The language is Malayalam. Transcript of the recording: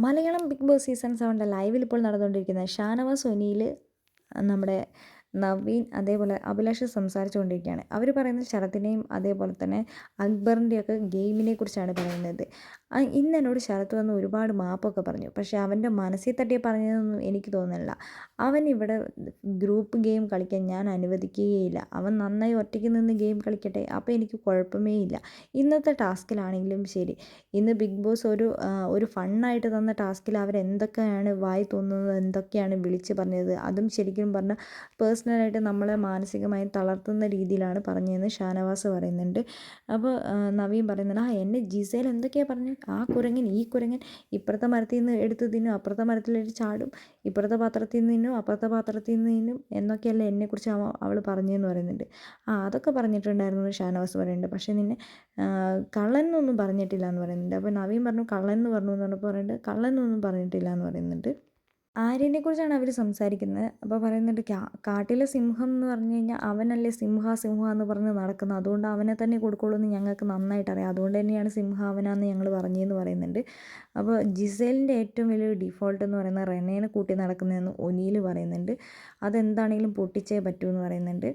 മലയാളം ബിഗ് ബോസ് സീസൺ സെവന്റെ ലൈവിൽ ഇപ്പോൾ നടന്നുകൊണ്ടിരിക്കുന്ന ഷാനവാസ് ഒനിയിൽ നമ്മുടെ നവീൻ അതേപോലെ അഭിലാഷ് സംസാരിച്ചു കൊണ്ടിരിക്കുകയാണ് അവർ പറയുന്നത് ശരത്തിനെയും അതേപോലെ തന്നെ അക്ബറിന്റെയൊക്കെ ഗെയിമിനെ കുറിച്ചാണ് പറയുന്നത്. ഇന്ന് എന്നോട് ശരത്ത് വന്ന് ഒരുപാട് മാപ്പൊക്കെ പറഞ്ഞു. പക്ഷേ അവന്റെ മനസ്സിൽ തട്ടിയ പറഞ്ഞതൊന്നും എനിക്ക് തോന്നുന്നില്ല. അവൻ ഇവിടെ ഗ്രൂപ്പ് ഗെയിം കളിക്കാൻ ഞാൻ അനുവദിക്കുകയില്ല. അവൻ നന്നായി ഒറ്റയ്ക്ക് നിന്ന് ഗെയിം കളിക്കട്ടെ. അപ്പോൾ എനിക്ക് കുഴപ്പമേ ഇല്ല. ഇന്നത്തെ ടാസ്കിലാണെങ്കിലും ശരി. ഇന്ന് ബിഗ് ബോസ് ഒരു ഒരു ഫണ്ണായിട്ട് തന്ന ടാസ്കിൽ അവരെന്തൊക്കെയാണ് വായി തോന്നുന്നത് എന്തൊക്കെയാണ് വിളിച്ച് പറഞ്ഞത് അതും ശരിക്കും പറഞ്ഞാൽ പേഴ്സണലായിട്ട് നമ്മളെ മാനസികമായി തളർത്തുന്ന രീതിയിലാണ് പറഞ്ഞതെന്ന് ഷാനവാസ് പറയുന്നുണ്ട്. അപ്പോൾ നവീൻ പറയുന്നുണ്ട് ആ എന്നെ ജിസേൽ എന്തൊക്കെയാണ് പറഞ്ഞത് ആ കുരങ്ങൻ ഈ കുരങ്ങൻ ഇപ്പുറത്തെ മരത്തിൽ നിന്ന് എടുത്ത് തിന്നും അപ്പുറത്തെ മരത്തിലേക്ക് ചാടും ഇപ്പുറത്തെ പാത്രത്തിൽ നിന്നും അപ്പുറത്തെ പാത്രത്തിൽ നിന്നും എന്നൊക്കെയല്ല എന്നെക്കുറിച്ച് അവ അവൾ പറഞ്ഞതെന്ന് പറയുന്നുണ്ട്. ആ അതൊക്കെ പറഞ്ഞിട്ടുണ്ടായിരുന്നു ഷാനവാസ് പറയുന്നുണ്ട്. പക്ഷേ നിന്നെ കള്ളൻ എന്നൊന്നും പറഞ്ഞിട്ടില്ല എന്ന് പറയുന്നുണ്ട്. അപ്പോൾ നവീൻ പറഞ്ഞു കള്ളൻ എന്ന് പറഞ്ഞു എന്ന് പറഞ്ഞപ്പോൾ പറയുന്നുണ്ട് കള്ളൻ എന്നൊന്നും പറഞ്ഞിട്ടില്ല എന്ന് പറയുന്നുണ്ട്. ആര്യനെക്കുറിച്ചാണ് അവർ സംസാരിക്കുന്നത്. അപ്പോൾ പറയുന്നുണ്ട് കാട്ടിലെ സിംഹം എന്ന് പറഞ്ഞു കഴിഞ്ഞാൽ അവനല്ലേ സിംഹ സിംഹ എന്ന് പറഞ്ഞ് നടക്കുന്നത്. അതുകൊണ്ട് അവനെ തന്നെ കൊടുക്കുള്ളൂ എന്ന് ഞങ്ങൾക്ക് നന്നായിട്ട് അറിയാം. അതുകൊണ്ട് തന്നെയാണ് സിംഹ അവനാന്ന് ഞങ്ങൾ പറഞ്ഞതെന്ന് പറയുന്നുണ്ട്. അപ്പോൾ ജിസേലിന്റെ ഏറ്റവും വലിയൊരു ഡിഫോൾട്ട് എന്ന് പറയുന്നത് റെനേനെ കൂട്ടി നടക്കുന്നതെന്ന് ഒനിയിൽ പറയുന്നുണ്ട്. അതെന്താണെങ്കിലും പൊട്ടിച്ചേ പറ്റൂ എന്ന് പറയുന്നുണ്ട്.